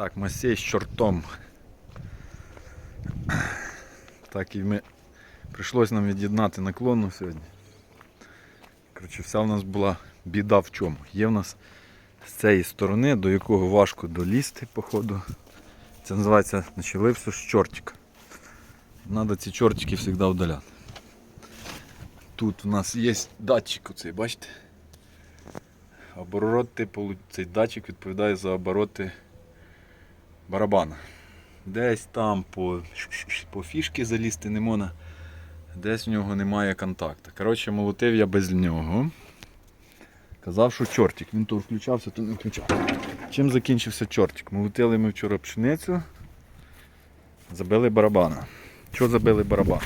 Так, Масей з чортом. Так і ми прийшлось нам від'єднати наклонну сьогодні. Коротше, вся в нас була біда в чому. Є в нас з цієї сторони, до якого важко долізти, походу. Це називається началився з чортика. Треба ці чортики завжди вдаляти. Тут у нас є датчик оцей, бачите? Обороти, цей датчик відповідає за обороти барабана. Десь там по, по фішки залізти не можна, десь в нього немає контакту. Коротше, молотив я без нього. Казав, що чортик. Він то включався, то не включався. Чим закінчився чортик? Молотили ми вчора пшеницю, забили барабана. Що забили барабан?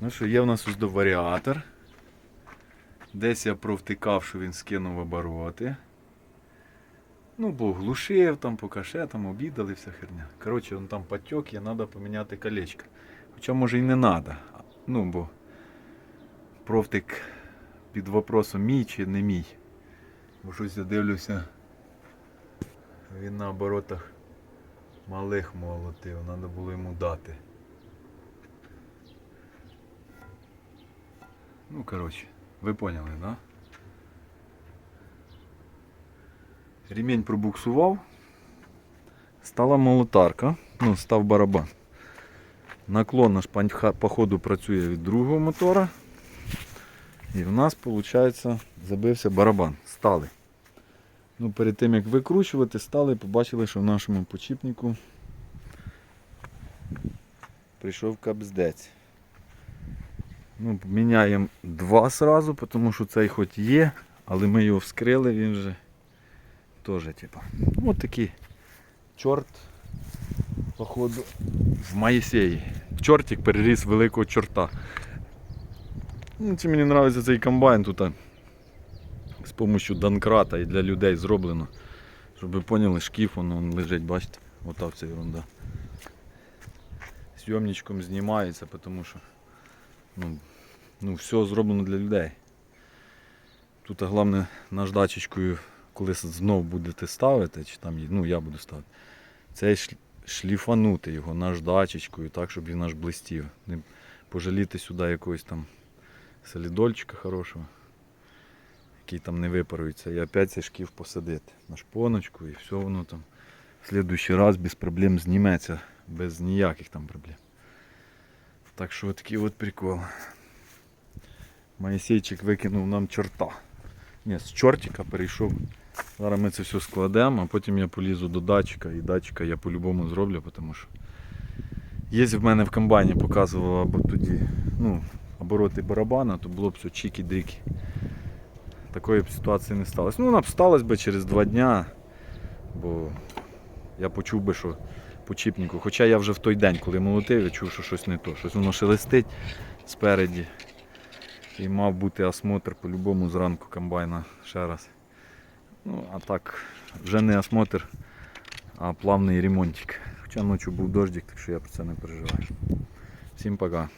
Ну що, є в нас ось до варіатор. Десь я провтикав, що він скинув обороти. Ну, бо глушив там, по кашетам, обідали, вся херня. Коротше, он там потек, і треба поміняти колечко. Хоча може і не треба. Ну, бо провтик під вопросом мій чи не мій. Бо щось я дивлюся. Він на оборотах малих молотив, треба було йому дати. Ну, коротше, ви поняли, так? Да? Ремінь пробуксував. Стала молотарка, ну, став барабан. Наклон наш по ходу працює від другого мотора. І в нас, виходить, забився барабан. Стали. Ну, перед тим як викручувати, стали, побачили, що в нашому почіпнику прийшов капздець. Ну, міняємо два сразу, тому що цей хоч є, але ми його вскрили, він вже теж, типа. Ну, от такий чорт, походу, в Моїсеї. Чортик переріс великого чорта. Ну, Чи мені подобається цей комбайн тут з допомогою данкрата і для людей зроблено. Щоб ви поняли, шкіф воно он лежить, бачите? Ота вся ерунда. Зйомничком знімається, тому що ну, ну, все зроблено для людей. Тут головне наждачечкою, коли знов будете ставити, чи там, ну я буду ставити, це шліфанути його наждачечкою, так, щоб він аж блистів. Не пожаліти сюди якогось там солідольчика хорошого, який там не випарується. І опять цей шкіф посадити на шпоночку і все воно там в слідуючий раз без проблем зніметься, без ніяких там проблем. Так що такий от прикол. Моїсейчик викинув нам чорта. Ні, з чортика перейшов. Зараз ми це все складемо, а потім я полізу до датчика і датчика я по-любому зроблю, тому що є в мене в комбайні показував або тоді ну, обороти барабана, то було б все чікі-дрікі. Такої б ситуації не сталося. Ну, вона б сталася би через два дня, бо я почув би, що по чіпнику. Хоча я вже в той день, коли молотив, я чув, що щось не то. Щось воно шелестить спереді. І мав бути осмотр по-любому зранку комбайна ще раз. Ну, а так, вже не осмотр, а плавний ремонтик. Хоча ночі був дождик, так що я про це не переживаю. Всім пока.